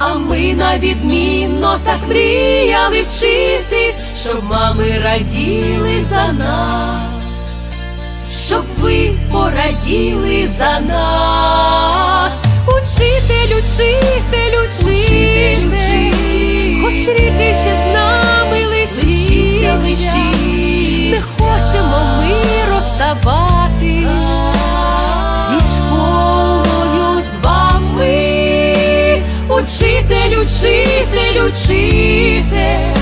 А ми на відмінно так мріяли вчитись, щоб мами раділи за нас. Щоб ви пораділи за нас. Учитель, учитель, учитель, хоч ріки ще з нами лишіться, лишіться, не хочемо ми розставати Учитель, учитель, учитель,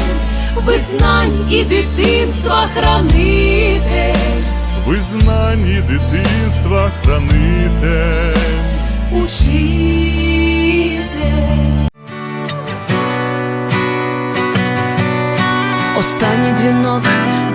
ви знань і дитинства хранитель. Ви знані дитинства хранитель. Учитель. Останній дзвінок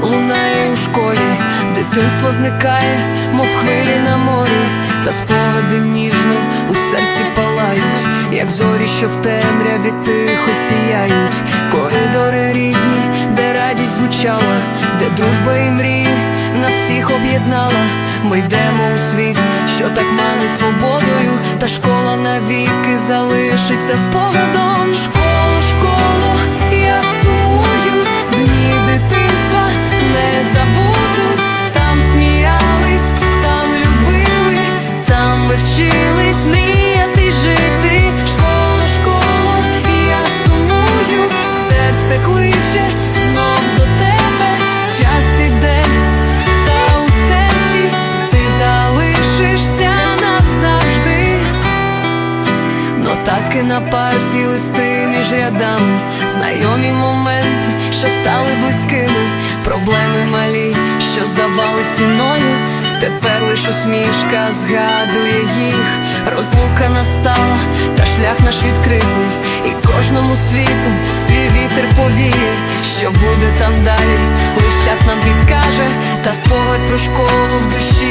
лунає у школі, дитинство зникає, мов хвилі на морі, та спогади ніжно у серці палають, як зорі, що в темряві тихо сіяють, коридори рідні, де радість звучала, де дружба і мрії нас всіх об'єднала. Ми йдемо у світ, що так манить свободою, та школа навіки залишиться спогадом. Рядами, знайомі моменти, що стали близькими, проблеми малі, що здавали стіною. Тепер лиш усмішка згадує їх, розлука настала, та шлях наш відкритий, і кожному світу свій вітер повіє, що буде там далі, лиш час нам підкаже, та спогад про школу в душі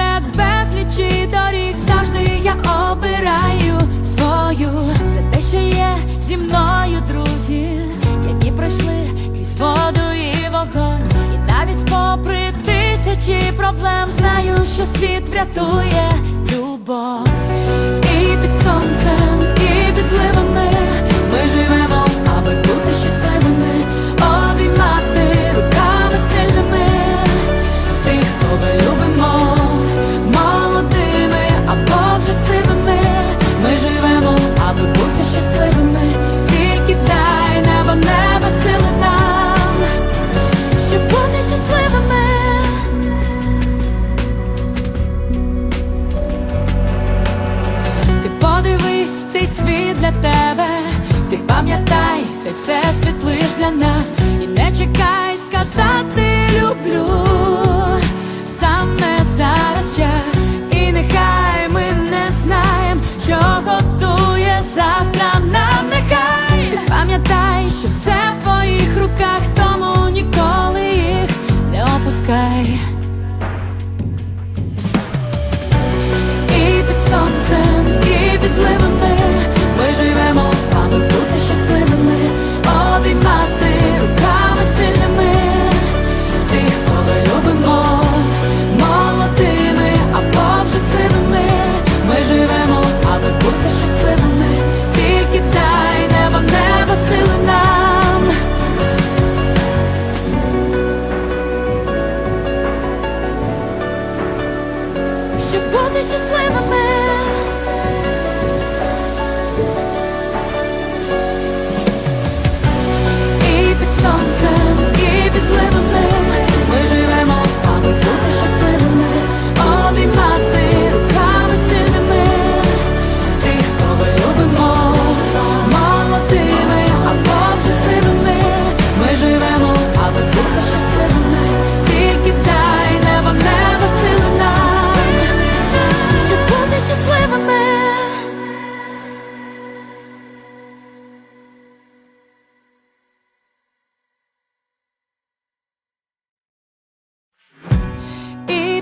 безлічі доріг завжди я обираю свою, Все те, що є зі мною друзі, які пройшли крізь воду і вогонь, і навіть попри тисячі проблем знаю, що світ врятує любов. Пам'ятай, це все світ лиш для нас, і не чекай сказати люблю. Саме зараз час, і нехай ми не знаємо, що готує завтра нам нехай. Пам'ятай, що все в твоїх руках, тому ніколи їх не опускай.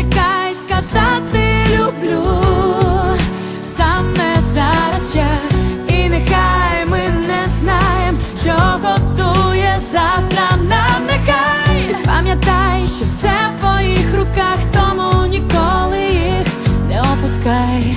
чекай сказати люблю. Саме зараз час, і нехай ми не знаємо, що готує завтра нам нехай. Пам'ятай, що все в твоїх руках, тому ніколи їх не опускай.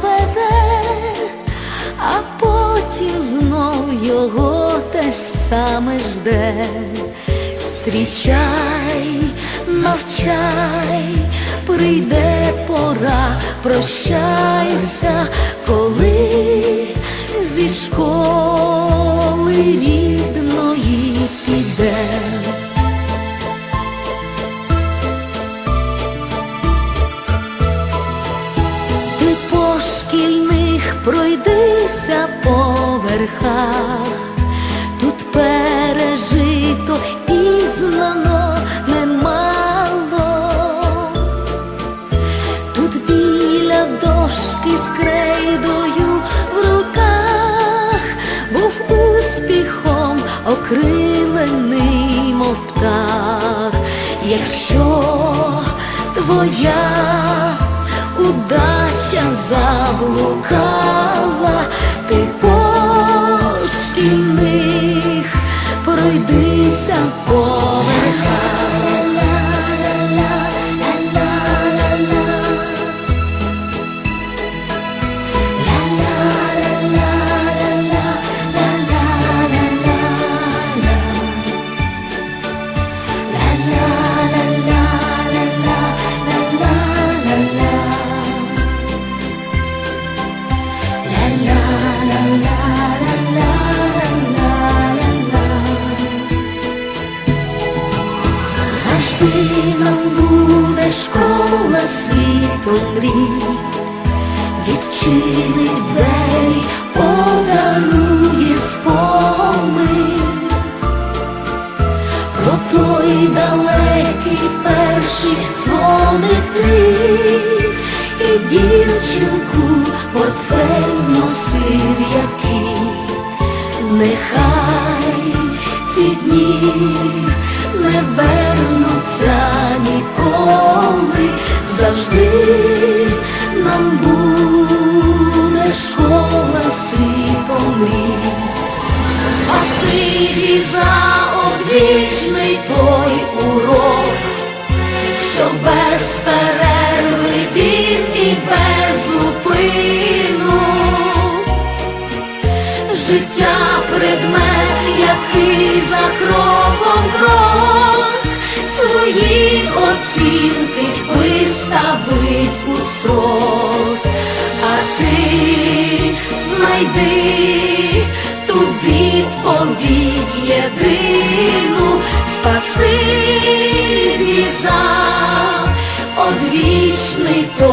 Проведе, а потім знов його теж саме жде. Зустрічай, навчай, прийде пора, прощайся, коли зі школи успіхом мов птах, якщо твоя удача заблукала, ти по дівчинку портфель носив який, нехай ці дні не вернуться ніколи, завжди нам буде школа світом мрій. Спасибі за одвічний той урок, що безперечно і без зупину життя предмет, який за кроком крок свої оцінки виставить у срок, а ти знайди ту відповідь єдину, спасибі за одвічний то.